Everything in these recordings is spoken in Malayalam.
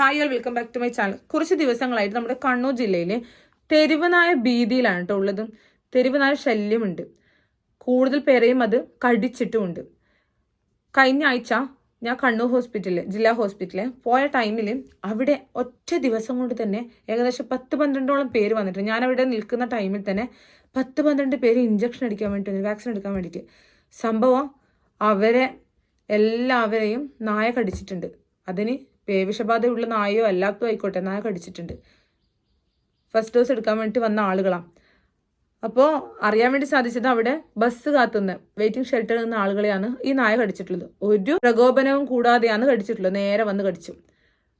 Hi all welcome back to my channel കുറച്ച് ദിവസങ്ങളായിട്ട് നമ്മുടെ കണ്ണൂർ ജില്ലയിൽ തെരുവനായ ഭീതിയിലാണ് കേട്ടോ ഉള്ളത്. തെരുവനായ ശല്യമുണ്ട്. കൂടുതൽ പേരെയും അത് കടിച്ചിട്ടുമുണ്ട്. കഴിഞ്ഞ ആഴ്ച ഞാൻ കണ്ണൂർ ഹോസ്പിറ്റലിൽ ജില്ലാ ഹോസ്പിറ്റലിൽ പോയ ടൈമിൽ അവിടെ ഒറ്റ ദിവസം കൊണ്ട് തന്നെ ഏകദേശം പത്ത് പന്ത്രണ്ടോളം പേര് വന്നിട്ടുണ്ട്. ഞാൻ അവിടെ നിൽക്കുന്ന ടൈമിൽ തന്നെ പത്ത് പന്ത്രണ്ട് പേര് ഇഞ്ചക്ഷൻ അടിക്കാൻ വേണ്ടിയിട്ട് വാക്സിൻ എടുക്കാൻ വേണ്ടിയിട്ട്. സംഭവം അവരെ എല്ലാവരെയും നായ കടിച്ചിട്ടുണ്ട്. അതിന് പേവിഷബാധയുള്ള നായയോ അല്ലാത്തോ ആയിക്കോട്ടെ നായ കടിച്ചിട്ടുണ്ട്. ഫസ്റ്റ് ഡോസ് എടുക്കാൻ വേണ്ടിയിട്ട് വന്ന ആളുകളാണ് അപ്പോൾ അറിയാൻ വേണ്ടി സാധിച്ചത് അവിടെ ബസ് കാത്തുനിന്ന് വെയിറ്റിംഗ് ഷെൽട്ടറിൽ നിന്ന ആളുകളെയാണ് ഈ നായ കടിച്ചിട്ടുള്ളത്. ഒരു പ്രകോപനവും കൂടാതെയാണ് കടിച്ചിട്ടുള്ളത് നേരെ വന്ന് കടിച്ചു.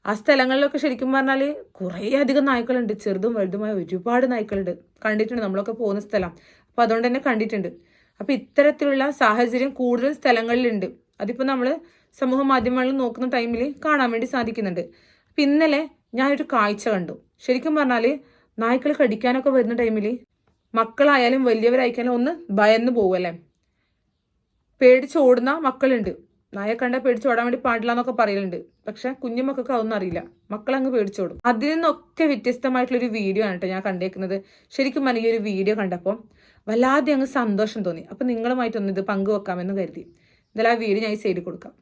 ആ സ്ഥലങ്ങളിലൊക്കെ ശരിക്കും പറഞ്ഞാൽ കുറേ അധികം നായ്ക്കളുണ്ട് ചെറുതും വലുതുമായ ഒരുപാട് നായ്ക്കളുണ്ട്. കണ്ടിട്ടുണ്ട് നമ്മളൊക്കെ പോകുന്ന സ്ഥലം. അപ്പോൾ അതുകൊണ്ട് തന്നെ കണ്ടിട്ടുണ്ട്. അപ്പോൾ ഇത്തരത്തിലുള്ള സാഹചര്യം കൂടുതൽ സ്ഥലങ്ങളിലുണ്ട്. അതിപ്പോൾ നമ്മൾ സമൂഹ മാധ്യമങ്ങളിൽ നോക്കുന്ന ടൈമിൽ കാണാൻ വേണ്ടി സാധിക്കുന്നുണ്ട്. അപ്പം ഇന്നലെ ഞാനൊരു കാഴ്ച കണ്ടു. ശരിക്കും പറഞ്ഞാൽ നായ്ക്കൾ കടിക്കാനൊക്കെ വരുന്ന ടൈമിൽ മക്കളായാലും വലിയവരായിക്കാലും ഒന്ന് ഭയന്ന് പോകുമല്ലേ പേടിച്ചോടുന്ന മക്കളുണ്ട്. നായ കണ്ട പേടിച്ചോടാൻ വേണ്ടി പാടില്ല എന്നൊക്കെ പറയലുണ്ട്. പക്ഷെ കുഞ്ഞു മക്കൾക്ക് അതൊന്നും അറിയില്ല. മക്കളങ്ങ് പേടിച്ചോടും അതിൽ നിന്നൊക്കെ വ്യത്യസ്തമായിട്ടുള്ളൊരു വീഡിയോ ആണ് കേട്ടോ ഞാൻ കണ്ടേക്കുന്നത്. ശരിക്കും പറഞ്ഞ ഒരു വീഡിയോ കണ്ടപ്പോൾ വല്ലാതെ അങ്ങ് സന്തോഷം തോന്നി. അപ്പം നിങ്ങളുമായിട്ടൊന്ന് ഇത് പങ്കുവെക്കാമെന്ന് കരുതി. എന്തായാലും ആ വീഡിയോ ഞാൻ ഈ സൈഡിൽ കൊടുക്കാം.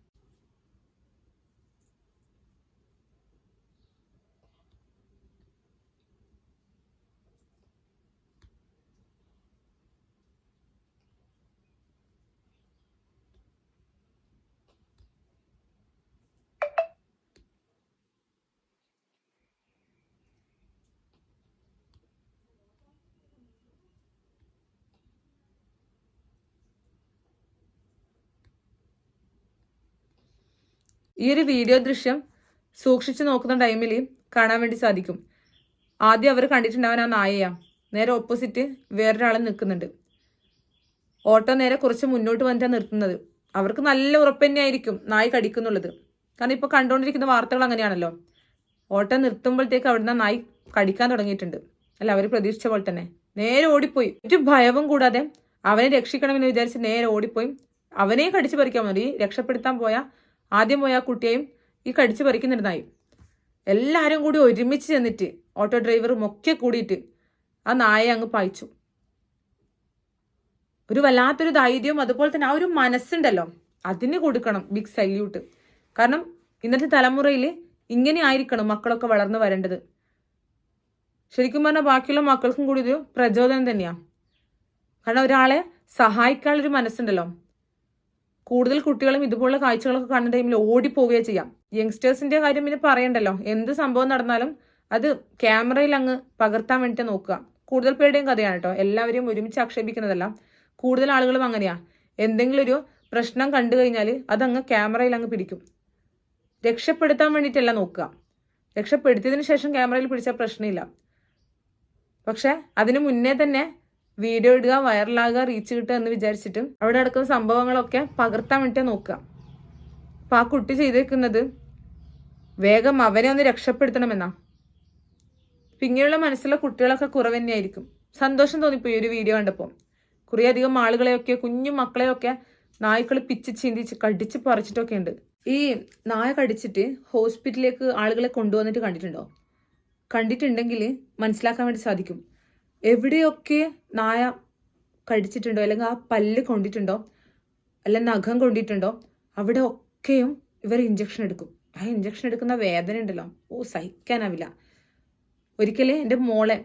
ഈ ഒരു വീഡിയോ ദൃശ്യം സൂക്ഷിച്ചു നോക്കുന്ന ടൈമിൽ കാണാൻ വേണ്ടി സാധിക്കും. ആദ്യം അവർ കണ്ടിട്ടുണ്ടാവാൻ ആ നായയാ. നേരെ ഓപ്പോസിറ്റ് വേറൊരാൾ നിൽക്കുന്നുണ്ട്. ഓട്ടോ നേരെ കുറച്ച് മുന്നോട്ട് വന്നിട്ടാണ് നിർത്തുന്നത്. അവർക്ക് നല്ല ഉറപ്പ് തന്നെയായിരിക്കും നായ കടിക്കുന്നുള്ളത്. കാരണം ഇപ്പോൾ കണ്ടുകൊണ്ടിരിക്കുന്ന വാർത്തകൾ അങ്ങനെയാണല്ലോ. ഓട്ടോ നിർത്തുമ്പോഴത്തേക്ക് അവിടുന്ന് നായി കടിക്കാൻ തുടങ്ങിയിട്ടുണ്ട്. അല്ല അവർ പ്രതീക്ഷിച്ച പോലെ തന്നെ. നേരെ ഓടിപ്പോയി. ഒരു ഭയവും കൂടാതെ അവനെ രക്ഷിക്കണമെന്ന് വിചാരിച്ച് നേരെ ഓടിപ്പോയി. അവനെയും കടിച്ചു പറിക്കാൻ മതി രക്ഷപ്പെടുത്താൻ പോയ ആദ്യം പോയ ആ കുട്ടിയെയും ഈ കടിച്ചു പറിക്കുന്നുണ്ടായി എല്ലാവരും കൂടി ഒരുമിച്ച് ചെന്നിട്ട് ഓട്ടോ ഡ്രൈവറും ഒക്കെ കൂടിയിട്ട് ആ നായയെ അങ്ങ് പായിച്ചു. ഒരു വല്ലാത്തൊരു ധൈര്യവും അതുപോലെ തന്നെ ആ ഒരു മനസ്സുണ്ടല്ലോ. അതിന് കൊടുക്കണം ബിഗ് സല്യൂട്ട് കാരണം ഇന്നത്തെ തലമുറയിൽ ഇങ്ങനെ ആയിരിക്കണം മക്കളൊക്കെ വളർന്നു വരേണ്ടത്. ശരിക്കും പറഞ്ഞാൽ ബാക്കിയുള്ള മക്കൾക്കും കൂടി ഒരു പ്രചോദനം തന്നെയാണ് കാരണം ഒരാളെ സഹായിക്കാനുള്ളൊരു മനസ്സുണ്ടല്ലോ. കൂടുതൽ കുട്ടികളും ഇതുപോലുള്ള കാഴ്ചകളൊക്കെ കാണുന്ന ടൈമിൽ ഓടിപ്പോവുകയോ ചെയ്യാം. യങ്സ്റ്റേഴ്സിന്റെ കാര്യം പിന്നെ പറയണ്ടല്ലോ. എന്ത് സംഭവം നടന്നാലും അത് ക്യാമറയിൽ അങ്ങ് പകർത്താൻ വേണ്ടിയിട്ട് നോക്കുക. കൂടുതൽ പേരുടെയും കഥയാണ് കേട്ടോ. എല്ലാവരെയും ഒരുമിച്ച് ആക്ഷേപിക്കുന്നതല്ല. കൂടുതൽ ആളുകളും അങ്ങനെയാ. എന്തെങ്കിലും ഒരു പ്രശ്നം കണ്ടു കഴിഞ്ഞാൽ അതങ്ങ് ക്യാമറയിൽ അങ്ങ് പിടിക്കും. രക്ഷപ്പെടുത്താൻ വേണ്ടിയിട്ടല്ല നോക്കുക. രക്ഷപ്പെടുത്തിയതിന് ശേഷം ക്യാമറയിൽ പിടിച്ച പ്രശ്നമില്ല. പക്ഷെ അതിനു മുന്നേ തന്നെ വീഡിയോ ഇടുക വൈറലാകുക റീച്ച് കിട്ടുക എന്ന് വിചാരിച്ചിട്ടും അവിടെ നടക്കുന്ന സംഭവങ്ങളൊക്കെ പകർത്താൻ വേണ്ടി നോക്കുക. അപ്പൊ ആ കുട്ടി ചെയ്തേക്കുന്നത് വേഗം അവനെ ഒന്ന് രക്ഷപ്പെടുത്തണമെന്നാ. പിന്നെയുള്ള മനസ്സിലുള്ള കുട്ടികളൊക്കെ കുറവ് തന്നെയായിരിക്കും. സന്തോഷം തോന്നിപ്പോയി ഒരു വീഡിയോ കണ്ടപ്പോൾ അധികം ആളുകളെയൊക്കെ കുഞ്ഞു മക്കളെയൊക്കെ നായ്ക്കൾ പിച്ച് ചിന്തിച്ച് കടിച്ച് പറിച്ചിട്ടൊക്കെ ഉണ്ട്. ഈ നായ കടിച്ചിട്ട് ഹോസ്പിറ്റലിലേക്ക് ആളുകളെ കൊണ്ടുവന്നിട്ട് കണ്ടിട്ടുണ്ടോ? കണ്ടിട്ടുണ്ടെങ്കിൽ മനസ്സിലാക്കാൻ വേണ്ടി സാധിക്കും. എവിടെയൊക്കെ നായ കടിച്ചിട്ടുണ്ടോ? അല്ലെങ്കിൽ ആ പല്ല് കൊണ്ടിട്ടുണ്ടോ? അല്ല നഖം കൊണ്ടിട്ടുണ്ടോ? അവിടെ ഒക്കെയും ഇവർ ഇഞ്ചക്ഷൻ എടുക്കും. ആ ഇഞ്ചക്ഷൻ എടുക്കുന്ന വേദന ഉണ്ടല്ലോ. ഓ സഹിക്കാനാവില്ല. ഒരിക്കലേ എന്റെ മോളെ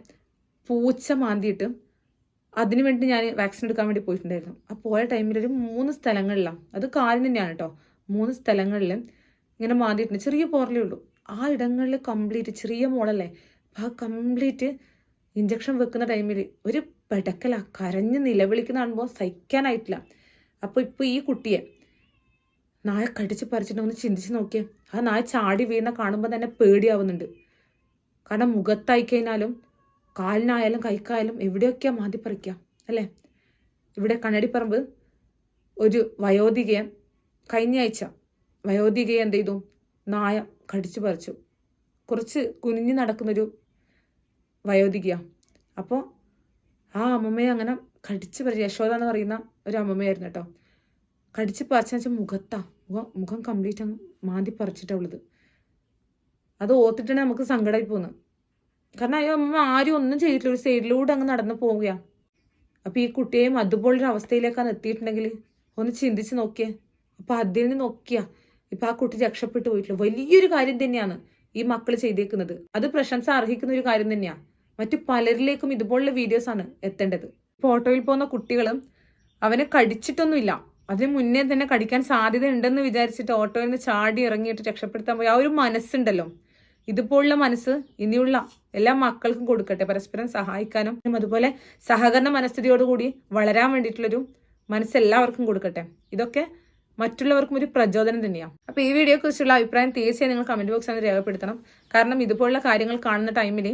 പൂച്ച മാന്തിയിട്ട് അതിനു വേണ്ടി ഞാൻ വാക്സിൻ എടുക്കാൻ വേണ്ടി പോയിട്ടുണ്ടായിരുന്നു. ആ പോയ ടൈമിൽ ഒരു മൂന്ന് സ്ഥലങ്ങളിലാണ് അത് കാലിന് തന്നെയാണ് കേട്ടോ. മൂന്ന് സ്ഥലങ്ങളിൽ ഇങ്ങനെ മാന്തിയിട്ടുണ്ട്. ചെറിയ പോറലേ ഉള്ളൂ. ആ ഇടങ്ങളിൽ കംപ്ലീറ്റ് ചെറിയ മോളല്ലേ? ആ കംപ്ലീറ്റ് ഇഞ്ചക്ഷൻ വെക്കുന്ന ടൈമിൽ ഒരു പെടക്കല. കരഞ്ഞ് നിലവിളിക്കുന്ന കാണുമ്പോൾ സഹിക്കാനായിട്ടില്ല. അപ്പോൾ ഇപ്പോൾ ഈ കുട്ടിയെ നായ കടിച്ച് പറിച്ചിട്ട് ഒന്ന് ചിന്തിച്ച് നോക്കിയേ. ആ നായ ചാടി വീണ കാണുമ്പോൾ തന്നെ പേടിയാവുന്നുണ്ട്. കാരണം മുഖത്തായി കഴിഞ്ഞാലും കാലിനായാലും കൈക്കായാലും എവിടെയൊക്കെയാ മാതി പറിക്കുക അല്ലേ? ഇവിടെ കണ്ണടിപ്പറമ്പ് ഒരു വയോധികയെ കഴിഞ്ഞ ആഴ്ച വയോധികയെ എന്ത് ചെയ്തു? നായ കടിച്ചു പറിച്ചു. കുറച്ച് കുനിഞ്ഞു നടക്കുന്നൊരു വയോധികയാ. അപ്പോൾ ആ അമ്മമ്മയെ അങ്ങനെ കടിച്ച് പറ യശോദ എന്ന് പറയുന്ന ഒരു അമ്മമ്മയായിരുന്നു കേട്ടോ. കടിച്ച് പറിച്ചെന്ന് വെച്ചാൽ മുഖത്താ. മുഖം മുഖം കംപ്ലീറ്റ് അങ്ങ് മാന്തി പറിച്ചിട്ടുള്ളത് അത് ഓർത്തിട്ടാണ് നമുക്ക് സങ്കടമായി പോകുന്നത് കാരണം അയ്യോ അമ്മ ആരും ഒന്നും ചെയ്തിട്ടില്ല. ഒരു സൈഡിലൂടെ അങ്ങ് നടന്നു പോവുകയാണ് അപ്പോൾ ഈ കുട്ടിയെയും അതുപോലൊരു അവസ്ഥയിലേക്കാണ് എത്തിയിട്ടുണ്ടെങ്കിൽ ഒന്ന് ചിന്തിച്ച് നോക്കിയേ. അപ്പോൾ അതിൽ നിന്ന് നോക്കിയാ ഇപ്പം ആ കുട്ടി രക്ഷപ്പെട്ടു പോയിട്ടില്ല. വലിയൊരു കാര്യം തന്നെയാണ് ഈ മക്കൾ ചെയ്തേക്കുന്നത്. അത് പ്രശംസ അർഹിക്കുന്ന ഒരു കാര്യം തന്നെയാ. മറ്റു പലരിലേക്കും ഇതുപോലുള്ള വീഡിയോസ് ആണ് എത്തേണ്ടത്. ഫോട്ടോയിൽ ഓട്ടോയിൽ പോകുന്ന കുട്ടികളും അവനെ കടിച്ചിട്ടൊന്നുമില്ല. അതിന് മുന്നേ തന്നെ കടിക്കാൻ സാധ്യത ഉണ്ടെന്ന് വിചാരിച്ചിട്ട് ഓട്ടോയിൽ നിന്ന് ചാടി ഇറങ്ങിയിട്ട് രക്ഷപ്പെടുത്താൻ പോയി. ആ ഒരു മനസ്സുണ്ടല്ലോ. ഇതുപോലുള്ള മനസ്സ് ഇനിയുള്ള എല്ലാ മക്കൾക്കും കൊടുക്കട്ടെ. പരസ്പരം സഹായിക്കാനും അതുപോലെ സഹകരണ മനസ്ഥിതിയോടുകൂടി വളരാൻ വേണ്ടിയിട്ടുള്ളൊരു മനസ്സ് എല്ലാവർക്കും കൊടുക്കട്ടെ. ഇതൊക്കെ മറ്റുള്ളവർക്കും ഒരു പ്രചോദനം തന്നെയാണ് അപ്പോൾ ഈ വീഡിയോയെ കുറിച്ചുള്ള അഭിപ്രായം തീർച്ചയായും നിങ്ങൾ കമന്റ് ബോക്സിൽ രേഖപ്പെടുത്തണം. കാരണം ഇതുപോലുള്ള കാര്യങ്ങൾ കാണുന്ന ടൈമിൽ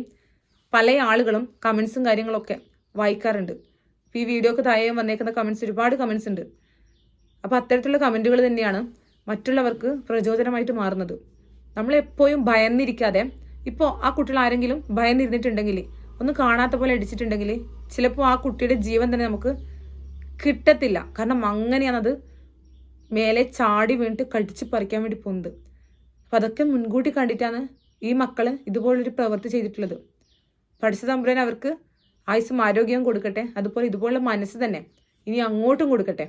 പല ആളുകളും കമൻസും കാര്യങ്ങളൊക്കെ വായിക്കാറുണ്ട്. ഈ വീഡിയോക്ക് താഴെ വന്നേക്കുന്ന കമൻസ് ഒരുപാട് കമൻസ് ഉണ്ട്. അപ്പോൾ അത്തരത്തിലുള്ള കമന്റുകൾ തന്നെയാണ് മറ്റുള്ളവർക്ക് പ്രചോദനമായിട്ട് മാറുന്നത്. നമ്മൾ എപ്പോഴും ഭയന്നിരിക്കാതെ ഇപ്പോൾ ആ കുട്ടികൾ ആരെങ്കിലും ഭയന്നിരുന്നിട്ടുണ്ടെങ്കിൽ ഒന്നും കാണാത്ത പോലെ അടിച്ചിട്ടുണ്ടെങ്കിൽ ചിലപ്പോൾ ആ കുട്ടിയുടെ ജീവൻ തന്നെ നമുക്ക് കിട്ടത്തില്ല. കാരണം അങ്ങനെയാണത് മേലെ ചാടി വീണിട്ട് കടിച്ച് പറിക്കാൻ വേണ്ടി പോകുന്നത്. അപ്പം അതൊക്കെ മുൻകൂട്ടി കണ്ടിട്ടാണ് ഈ മക്കൾ ഇതുപോലൊരു പ്രവൃത്തി ചെയ്തിട്ടുള്ളത്. പഠിച്ച തമ്പുരാൻ അവർക്ക് ആയുസ്സും ആരോഗ്യവും കൊടുക്കട്ടെ. അതുപോലെ ഇതുപോലുള്ള മനസ്സ് തന്നെ ഇനി അങ്ങോട്ടും കൊടുക്കട്ടെ.